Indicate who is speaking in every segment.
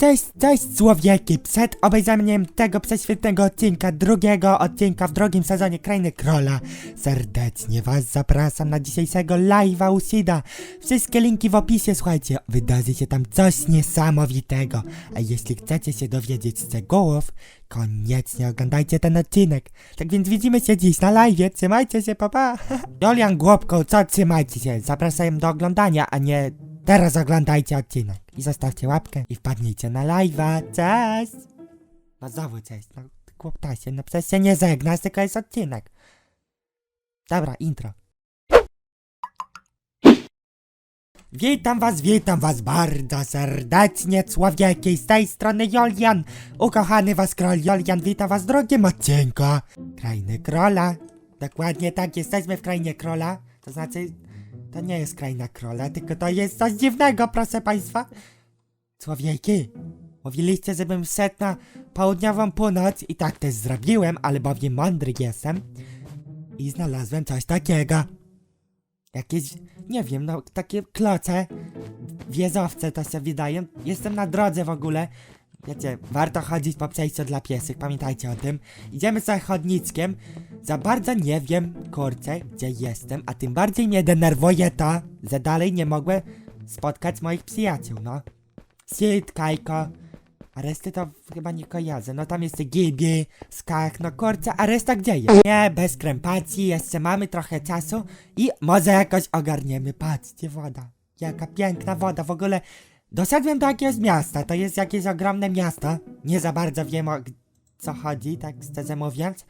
Speaker 1: Cześć, cześć człowieki! Przed obejrzeniem tego prześwietnego odcinka, drugiego odcinka w drugim sezonie Krainy Króla, serdecznie was zapraszam na dzisiejszego live'a u Sida. Wszystkie linki w opisie, słuchajcie, wydarzy się tam coś niesamowitego. A jeśli chcecie się dowiedzieć szczegółów, koniecznie oglądajcie ten odcinek. Tak więc widzimy się dziś na live'ie, trzymajcie się, papa! Jolian Głupką, co trzymajcie się, zapraszam do oglądania, a nie Teraz oglądajcie odcinek i zostawcie łapkę i wpadnijcie na live'a. Cześć! No znowu cześć, no chłoptasie, no przecież się nie żegnasz, tylko jest odcinek. Dobra, intro. Witam was, witam was bardzo serdecznie, człowieki, z tej strony Jolian. Ukochany was król Jolian, witam was w drugim odcinku. Krainy Króla. Dokładnie tak, jesteśmy w Krainie Króla. To znaczy, to nie jest kraina króla, tylko to jest coś dziwnego, proszę państwa. Człowieki, mówiliście, żebym szedł na południową północ i tak też zrobiłem, ale bowiem mądry jestem. I znalazłem coś takiego. Jakieś, nie wiem, no takie kloce, wiezowce to się wydają. Jestem na drodze w ogóle. Wiecie, warto chodzić po przejściu dla piesych, pamiętajcie o tym. Idziemy sobie chodnickiem. Za bardzo nie wiem, kurczę, gdzie jestem, a tym bardziej mnie denerwuje to, że dalej nie mogłem spotkać moich przyjaciół, no. Sid, Kajko, a reszty to chyba nie kojarzę. No tam jest Gibi, Skach, no kurczę, a reszta gdzie jest? Nie, bez krępacji, jeszcze mamy trochę czasu i może jakoś ogarniemy. Patrzcie, woda. Jaka piękna woda, w ogóle doszedłem do jakiegoś miasta, to jest jakieś ogromne miasto. Nie za bardzo wiem o co chodzi, tak szczerze mówiąc.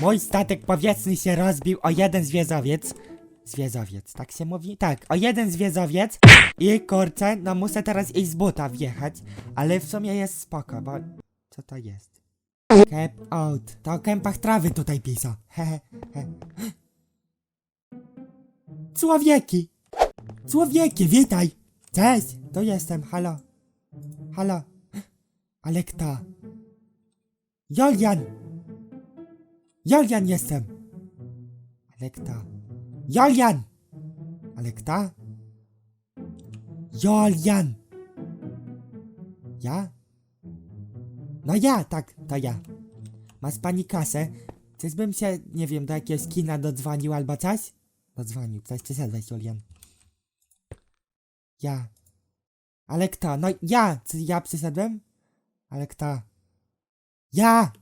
Speaker 1: Mój statek powietrzny się rozbił o jeden zwiezowiec. Zwiezowiec, tak się mówi? Tak, o jeden zwiezowiec. I kurczę, no muszę teraz iść z buta wjechać. Ale w sumie jest spoko, bo... Co to jest? Cap out. To o kępach trawy tutaj he. Człowieki! Człowieki, witaj! Cześć, tu jestem, halo. Halo. Ale kto? Jolian! Jolian jestem! Ale kto? Jolian! Ale kto? Jolian! Ja? No ja, tak, to ja. Masz pani kasę? Czyżbym się, nie wiem, do jakiegoś kina dodzwonił albo coś? Dodzwonił, coś ty szedłeś, Julian. Ja. Ale kto? No ja! Czy ja przyszedłem? Ale kto? Ja!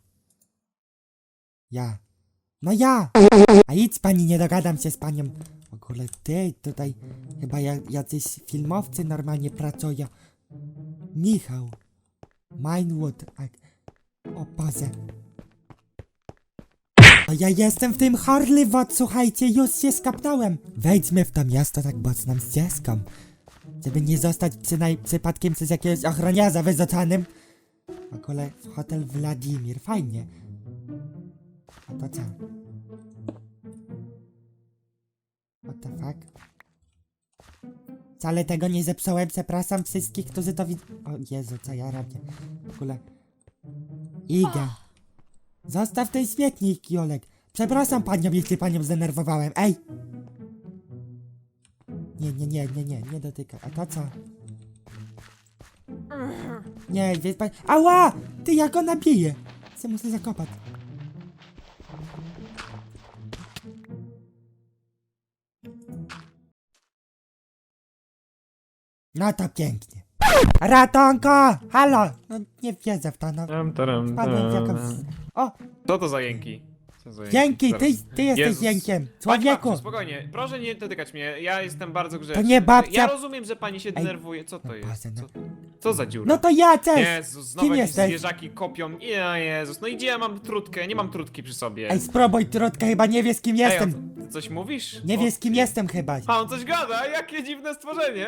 Speaker 1: Ja. No ja! A idź pani, nie dogadam się z panią. W ogóle ty, tutaj chyba ja, jacyś filmowcy normalnie pracują. Michał. Minewood. O Boże. A ja jestem w tym Horlywot, słuchajcie, już się skapnąłem. Wejdźmy w to miasto tak boczną ścieżką. Żeby nie zostać przynaj przypadkiem przez jakiegoś ochroniarza wyzotanym. W ogóle w hotel Wladimir, fajnie. A to co? What the fuck? Wcale tego nie zepsułem, przepraszam wszystkich, którzy to widzą. O Jezu, co ja robię? W ogóle... Iga. Zostaw ten śmietnik, Jolek. Przepraszam panią, jeśli panią zdenerwowałem. Ej! Nie, nie, nie, nie, nie, nie dotykaj. A to co? Nie, wie pan... Ała! Ty, jak go nabije? Se muszę zakopać. No to pięknie. Ratonko! Halo! No nie wierzę w to, no.
Speaker 2: Tam, taram,
Speaker 1: w jakąś...
Speaker 2: tam.
Speaker 1: O!
Speaker 2: Co to za jęki? Co za
Speaker 1: Dzięki! Ty,
Speaker 2: Zaraz.
Speaker 1: ty jesteś
Speaker 2: Jezus.
Speaker 1: Jękiem!
Speaker 2: Pani
Speaker 1: Człowieku!
Speaker 2: babciu, spokojnie, proszę nie dotykać mnie, ja jestem bardzo grzeczny.
Speaker 1: nie babcia-
Speaker 2: Ja rozumiem, że pani się denerwuje, co to
Speaker 1: no
Speaker 2: jest?
Speaker 1: No.
Speaker 2: Co, co za dziura?
Speaker 1: No to ja też!
Speaker 2: Jezus, znowu
Speaker 1: Kim
Speaker 2: jakieś
Speaker 1: jesteś?
Speaker 2: zwierzaki kopią. Nie, Jezus, no i gdzie ja mam trutkę? Nie mam trutki przy sobie.
Speaker 1: Ej, spróbuj, Trotka, chyba nie wie z kim
Speaker 2: Ej,
Speaker 1: jestem.
Speaker 2: a co- coś mówisz?
Speaker 1: Nie
Speaker 2: O,
Speaker 1: wie z kim jestem chyba.
Speaker 2: A, on coś gada, jakie dziwne stworzenie.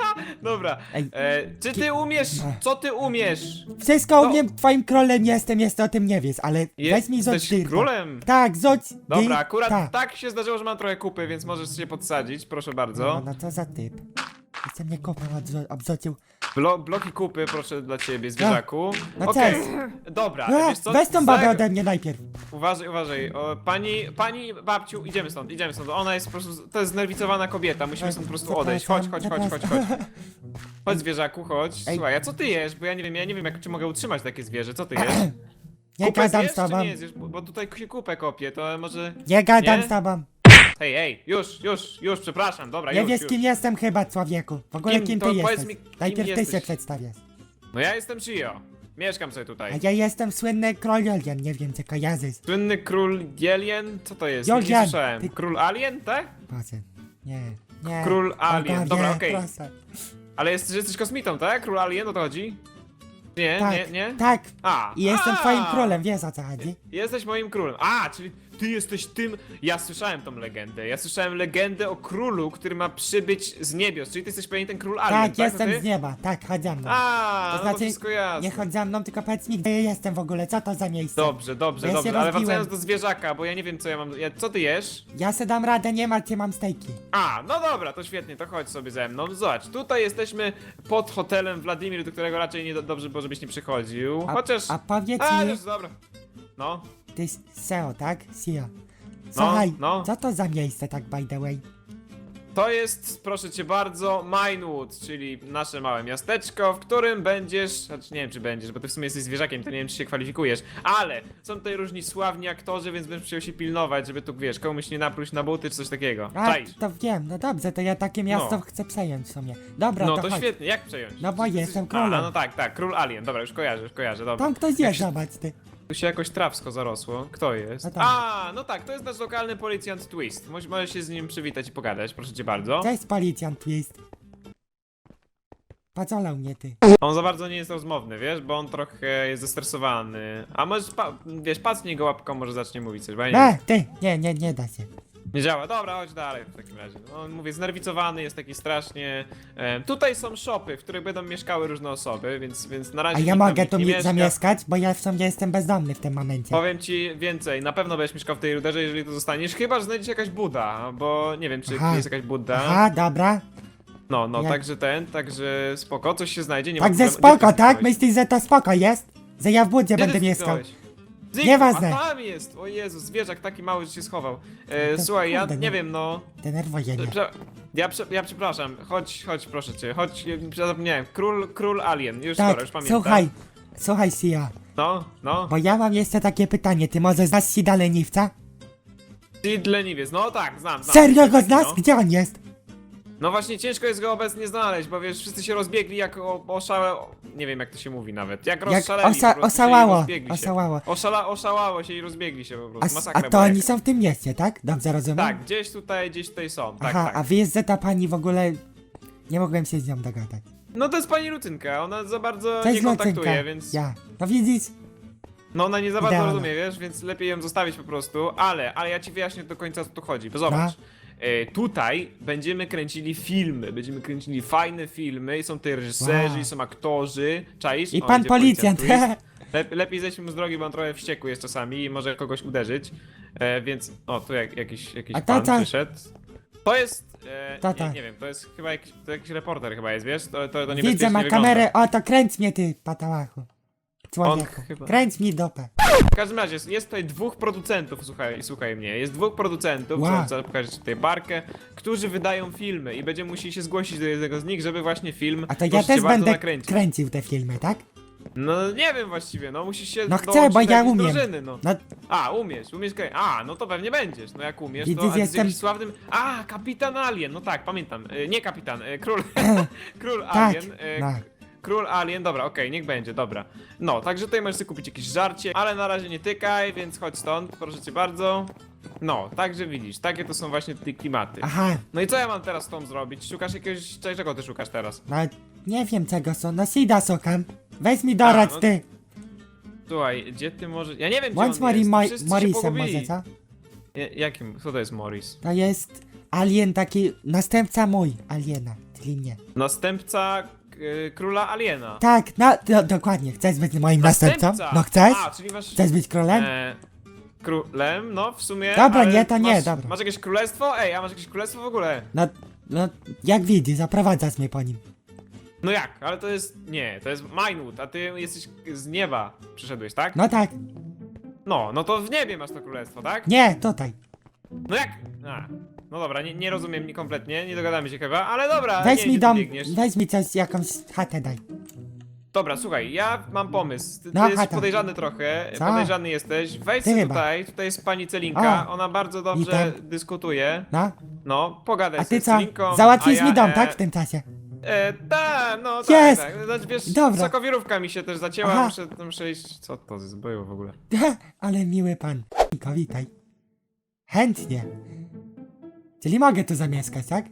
Speaker 2: Dobra,
Speaker 1: Ej.
Speaker 2: e, czy ty umiesz, co ty umiesz?
Speaker 1: Wszystko
Speaker 2: No.
Speaker 1: umiem, twoim królem jestem, jeszcze o tym nie wiesz, ale weź mi
Speaker 2: Jesteś
Speaker 1: dirta.
Speaker 2: królem?
Speaker 1: Tak, ząć
Speaker 2: Dobra, akurat tak się zdarzyło, że mam trochę kupy, więc możesz się podsadzić, proszę
Speaker 1: No,
Speaker 2: bardzo.
Speaker 1: no co za typ. Jeszcze mnie kopał, odrzo- obzocił
Speaker 2: Blo bloki kupy, proszę dla ciebie, zwierzaku.
Speaker 1: No co
Speaker 2: Okej, dobra,
Speaker 1: A,
Speaker 2: wiesz co?
Speaker 1: weź tą babę
Speaker 2: Zag-
Speaker 1: ode mnie najpierw.
Speaker 2: Uważaj, uważaj. O, pani, pani babciu, idziemy stąd, idziemy stąd. Ona jest po prostu, to jest znerwicowana kobieta, musimy stąd po prostu odejść. Chodź, chodź, chodź, chodź, chodź. Chodź zwierzaku, chodź.
Speaker 1: Ej.
Speaker 2: Słuchaj, a co ty jesz? Bo ja nie wiem, ja nie wiem jak czy mogę utrzymać takie zwierzę. Co ty jesz?
Speaker 1: Nie
Speaker 2: Kupę
Speaker 1: gadam
Speaker 2: zjesz,
Speaker 1: z tobą.
Speaker 2: czy nie zjesz? Bo, bo tutaj się kupę kopie, to może...
Speaker 1: Nie gadam
Speaker 2: Nie?
Speaker 1: z tobą.
Speaker 2: Hej, hej, już, już, już, przepraszam, dobra,
Speaker 1: Nie
Speaker 2: już,
Speaker 1: wiesz
Speaker 2: już.
Speaker 1: kim jestem chyba, człowieku. W ogóle
Speaker 2: Kim?
Speaker 1: kim,
Speaker 2: To
Speaker 1: ty
Speaker 2: powiedz
Speaker 1: jesteś?
Speaker 2: mi, kim
Speaker 1: Najpierw ty się przedstawiasz.
Speaker 2: No ja jestem Chio. Mieszkam sobie tutaj.
Speaker 1: A ja jestem słynny król Julian, nie wiem czy kojarzysz.
Speaker 2: Słynny król Jelien? Co to jest?
Speaker 1: Julian,
Speaker 2: Nie słyszałem.
Speaker 1: ty-
Speaker 2: Król Alien, tak?
Speaker 1: Boże. Nie, nie.
Speaker 2: Król Alien, dobra, okej.
Speaker 1: proszę.
Speaker 2: Ale jest, że jesteś kosmitą, tak? Król Alien, o to chodzi? Nie,
Speaker 1: Tak,
Speaker 2: nie, nie?
Speaker 1: tak.
Speaker 2: A,
Speaker 1: I jestem
Speaker 2: a,
Speaker 1: twoim królem, wiesz o co chodzi?
Speaker 2: Jesteś moim królem. A, czyli ty jesteś tym. Ja słyszałem tą legendę. Ja słyszałem legendę o królu, który ma przybyć z niebios. Czyli ty jesteś pewnie ten król Alien.
Speaker 1: Tak,
Speaker 2: Tak,
Speaker 1: jestem z nieba, tak, chodź za mną.
Speaker 2: A,
Speaker 1: To
Speaker 2: no
Speaker 1: znaczy,
Speaker 2: to wszystko jasne.
Speaker 1: Nie chodź za mną, tylko powiedz mi, gdzie ja jestem w ogóle, co to za miejsce?
Speaker 2: Dobrze, dobrze,
Speaker 1: Ja się
Speaker 2: dobrze. Ale
Speaker 1: rozbiłem.
Speaker 2: wracając do zwierzaka, bo ja nie wiem co ja mam. Ja, co ty jesz?
Speaker 1: Ja se dam radę, nie martw się, mam stejki.
Speaker 2: A, no dobra, to świetnie, to chodź sobie ze mną. Zobacz, tutaj jesteśmy pod hotelem Wladimir, do którego raczej nie do, dobrze było, żebyś nie przychodził.
Speaker 1: A,
Speaker 2: Chociaż.
Speaker 1: a powiedz
Speaker 2: A,
Speaker 1: mi,
Speaker 2: już dobra. No.
Speaker 1: Ty s- SEO, tak? SEO. Słuchaj,
Speaker 2: no.
Speaker 1: co to za miejsce, tak by the way?
Speaker 2: To jest, proszę cię bardzo, Minewood, czyli nasze małe miasteczko, w którym będziesz. Znaczy nie wiem, czy będziesz, bo ty w sumie jesteś zwierzakiem, to nie wiem, czy się kwalifikujesz. Ale są tutaj różni sławni aktorzy, więc będziesz musiał się pilnować, żeby tu wiesz, komuś nie napluć na buty czy coś takiego.
Speaker 1: A, to wiem, no dobrze, to ja takie miasto
Speaker 2: No.
Speaker 1: chcę przejąć w sumie. Dobra,
Speaker 2: No
Speaker 1: to,
Speaker 2: to
Speaker 1: chodź.
Speaker 2: świetnie, jak przejąć?
Speaker 1: No bo jestem
Speaker 2: A,
Speaker 1: królem.
Speaker 2: no tak, tak, król Alien, dobra, już kojarzę, już kojarzę, dobra.
Speaker 1: Tam ktoś
Speaker 2: Jak
Speaker 1: jest,
Speaker 2: się-
Speaker 1: zobacz ty.
Speaker 2: Tu się jakoś trawsko zarosło. Kto jest?
Speaker 1: No tak.
Speaker 2: A, no tak, to jest nasz lokalny policjant Twist. Moś- Możesz się z nim przywitać i pogadać, proszę cię bardzo.
Speaker 1: Cześć, policjant Twist. Pazolał mnie ty.
Speaker 2: On za bardzo nie jest rozmowny, wiesz, bo on trochę jest zestresowany. A może, pa, wiesz, pacnij go łapką, może zacznie mówić coś, bo ja nie,
Speaker 1: E, ty, nie, nie, nie da się.
Speaker 2: Nie działa. Dobra, chodź dalej w takim razie. No, on, mówię, znerwicowany, jest taki strasznie... E, tutaj są shopy, w których będą mieszkały różne osoby, więc, więc na razie
Speaker 1: A
Speaker 2: nikt
Speaker 1: ja
Speaker 2: tam
Speaker 1: mogę tu
Speaker 2: nie
Speaker 1: mi
Speaker 2: mieszka.
Speaker 1: zamieszkać, bo ja w sumie jestem bezdomny w tym momencie.
Speaker 2: Powiem ci więcej, na pewno będziesz mieszkał w tej ruderze, jeżeli tu zostaniesz, chyba, że znajdziesz jakaś Buda, bo nie wiem, czy
Speaker 1: Aha.
Speaker 2: jest jakaś Budda.
Speaker 1: Aha, dobra.
Speaker 2: No, no,
Speaker 1: Ja-
Speaker 2: także ten, także spoko, coś się znajdzie, nie ma
Speaker 1: Także
Speaker 2: problemu.
Speaker 1: spoko,
Speaker 2: Gdzie ty
Speaker 1: tak?
Speaker 2: zniknąłeś?
Speaker 1: Myślisz, że to spoko jest? Że ja w budzie
Speaker 2: Gdzie ty
Speaker 1: będę mieszkał.
Speaker 2: zniknąłeś? Zniknął,
Speaker 1: Nieważne.
Speaker 2: A tam jest, o Jezu, zwierzak taki mały, że się schował. E,
Speaker 1: To
Speaker 2: słuchaj, ja
Speaker 1: kurde,
Speaker 2: nie
Speaker 1: nie-
Speaker 2: wiem, no,
Speaker 1: Denerwuje mnie.
Speaker 2: prze, ja, prze, ja przepraszam, chodź, chodź, proszę cię, chodź, e, zapomniałem, król, król alien, już
Speaker 1: Tak,
Speaker 2: dobra, już pamiętam.
Speaker 1: słuchaj, słuchaj Sia,
Speaker 2: No, no,
Speaker 1: bo ja mam jeszcze takie pytanie, ty może znasz Sida Leniwca?
Speaker 2: Sid Leniwiec, no tak, znam, znam.
Speaker 1: Serio go znasz?
Speaker 2: no.
Speaker 1: Gdzie on jest?
Speaker 2: No właśnie ciężko jest go obecnie znaleźć, bo wiesz, wszyscy się rozbiegli jak o, oszałe... Nie wiem jak to się mówi nawet. Jak
Speaker 1: Jak
Speaker 2: rozszaleli
Speaker 1: osa,
Speaker 2: po prostu się i
Speaker 1: osałało, osałało.
Speaker 2: Oszala, oszalało się i rozbiegli się po prostu. Masakra
Speaker 1: a to
Speaker 2: była
Speaker 1: oni są w tym mieście, tak? Dobrze rozumiem?
Speaker 2: Tak, gdzieś tutaj, gdzieś tutaj są, tak,
Speaker 1: Aha,
Speaker 2: tak.
Speaker 1: a wiesz, że ta pani w ogóle... Nie mogłem się z nią dogadać.
Speaker 2: No to jest pani Lucynka, ona za bardzo
Speaker 1: Cześć
Speaker 2: nie kontaktuje, więc...
Speaker 1: Ja. No widzisz?
Speaker 2: No ona nie za bardzo rozumie, wiesz, więc lepiej ją zostawić po prostu, ale, ale ja ci wyjaśnię do końca o co tu chodzi, bo zobacz. E, tutaj będziemy kręcili filmy, będziemy kręcili fajne filmy i są tutaj reżyserzy,
Speaker 1: Wow.
Speaker 2: i są aktorzy, czaisz?
Speaker 1: I
Speaker 2: O,
Speaker 1: pan
Speaker 2: idzie
Speaker 1: policjant.
Speaker 2: Lep, lepiej zejdź mu z drogi, bo on trochę wściekły jest czasami i może kogoś uderzyć, e, więc... O, tu jak, jakiś, jakiś
Speaker 1: A
Speaker 2: pan przyszedł. To jest... E,
Speaker 1: To
Speaker 2: nie, nie wiem, to jest chyba jakiś, to jakiś reporter chyba jest, wiesz? To, to, to
Speaker 1: Widzę, ma kamerę, o to kręć mnie ty, patałachu. Człowieku,
Speaker 2: chyba-
Speaker 1: kręć mi dopę.
Speaker 2: W każdym razie jest, jest tutaj dwóch producentów, słuchaj, słuchaj mnie, jest dwóch producentów,
Speaker 1: Wow.
Speaker 2: wow. co pokażę ci tutaj barkę, którzy wydają filmy i będziemy musieli się zgłosić do jednego z nich, żeby właśnie film
Speaker 1: A to ja
Speaker 2: proszę cię
Speaker 1: też
Speaker 2: bardzo
Speaker 1: będę
Speaker 2: nakręcić.
Speaker 1: kręcił te filmy, tak?
Speaker 2: No nie wiem właściwie, no musisz się
Speaker 1: No chcę,
Speaker 2: dołączyć
Speaker 1: bo
Speaker 2: do
Speaker 1: ja
Speaker 2: jakiejś
Speaker 1: umiem.
Speaker 2: Drużyny, no.
Speaker 1: No,
Speaker 2: A, umiesz, umiesz kręcić. A, no to pewnie będziesz, no jak umiesz, to
Speaker 1: Widzisz,
Speaker 2: a ty jesteś
Speaker 1: jestem-
Speaker 2: jakimś sławnym... A, Kapitan Alien, no tak, pamiętam, E, nie Kapitan, e, Król, Król
Speaker 1: tak,
Speaker 2: Alien, e,
Speaker 1: no.
Speaker 2: Król Alien, dobra, okej, niech będzie, dobra. No, także tutaj możesz sobie kupić jakieś żarcie, ale na razie nie tykaj, więc chodź stąd, proszę cię bardzo. No, także widzisz, takie to są właśnie te klimaty.
Speaker 1: Aha,
Speaker 2: No i co ja mam teraz z tą zrobić? Szukasz jakiegoś... Cześć, czego ty szukasz teraz?
Speaker 1: no nie wiem czego są, no Sida szukam. Weź mi doradź
Speaker 2: A, no-
Speaker 1: ty.
Speaker 2: Słuchaj, gdzie ty możesz... Ja nie wiem,
Speaker 1: Bądź
Speaker 2: gdzie on
Speaker 1: Mori
Speaker 2: jest.
Speaker 1: Mo
Speaker 2: Wszyscy się
Speaker 1: Morrisem
Speaker 2: pogubili.
Speaker 1: może, co?
Speaker 2: Ja- Jakim? Co to jest Morris?
Speaker 1: To jest alien taki, następca mój, aliena, czyli mnie.
Speaker 2: Następca y, króla Aliena.
Speaker 1: Tak, no, do, dokładnie, chcesz być moim następcą? No chcesz?
Speaker 2: A, czyli masz...
Speaker 1: Chcesz być królem?
Speaker 2: E, królem, no w sumie.
Speaker 1: Dobra,
Speaker 2: ale
Speaker 1: nie, to nie,
Speaker 2: masz,
Speaker 1: dobra.
Speaker 2: Masz jakieś królestwo? Ej, a masz jakieś królestwo w ogóle?
Speaker 1: No, no, jak widzisz, zaprowadzasz mnie po nim.
Speaker 2: No jak? Ale to jest... Nie, to jest Minewood, a ty jesteś z nieba przyszedłeś, tak?
Speaker 1: No tak.
Speaker 2: No, no to w niebie masz to królestwo, tak?
Speaker 1: Nie, tutaj.
Speaker 2: No jak? A, no dobra, nie, nie rozumiem nie kompletnie, nie dogadamy się chyba, ale dobra,
Speaker 1: Weź
Speaker 2: nie,
Speaker 1: mi dom,
Speaker 2: biegniesz.
Speaker 1: weź mi coś, jakąś chatę daj.
Speaker 2: Dobra, słuchaj, ja mam pomysł. Ty, ty
Speaker 1: No,
Speaker 2: jesteś
Speaker 1: chata.
Speaker 2: podejrzany trochę,
Speaker 1: Co?
Speaker 2: podejrzany jesteś. Wejdź
Speaker 1: Ty
Speaker 2: sobie
Speaker 1: chyba.
Speaker 2: tutaj, tutaj jest pani Celinka,
Speaker 1: O.
Speaker 2: ona bardzo dobrze
Speaker 1: Witam.
Speaker 2: dyskutuje.
Speaker 1: No,
Speaker 2: No, pogadaj
Speaker 1: a
Speaker 2: sobie
Speaker 1: ty
Speaker 2: z
Speaker 1: co?
Speaker 2: Celinką.
Speaker 1: Załatwisz
Speaker 2: a
Speaker 1: mi
Speaker 2: ja,
Speaker 1: dom, tak? W tym czasie.
Speaker 2: E, tak, no tak,
Speaker 1: Jest!
Speaker 2: tak. Znaczy, wiesz,
Speaker 1: Dobra.
Speaker 2: sokowirówka mi się też zacięła,
Speaker 1: Aha.
Speaker 2: muszę, muszę iść... Co to było w ogóle?
Speaker 1: Ale miły pan. Niko, witaj. Chętnie. Czyli mogę tu zamieszkać, tak?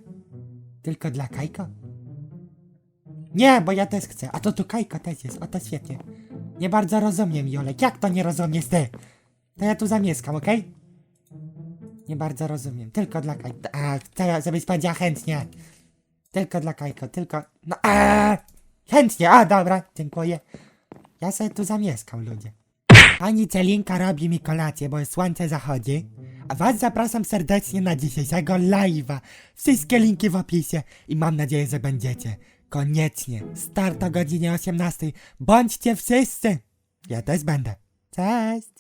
Speaker 1: Tylko dla Kajko? Nie, bo ja też chcę. A to tu Kajko też jest. O, to świetnie. Nie bardzo rozumiem, Jolek. Jak to nie rozumiesz ty? To ja tu zamieszkam, okej? Nie bardzo rozumiem. Tylko dla Kajko. A, chcę, żebyś powiedziała chętnie. Tylko dla Kajko, tylko... No, a, Chętnie, a dobra, dziękuję. Ja sobie tu zamieszkam, ludzie. Pani Celinka robi mi kolację, bo słońce zachodzi. A was zapraszam serdecznie na dzisiejszego live'a. Wszystkie linki w opisie i mam nadzieję, że będziecie. Koniecznie. Start o godzinie 18. Bądźcie wszyscy. Ja też będę. Cześć.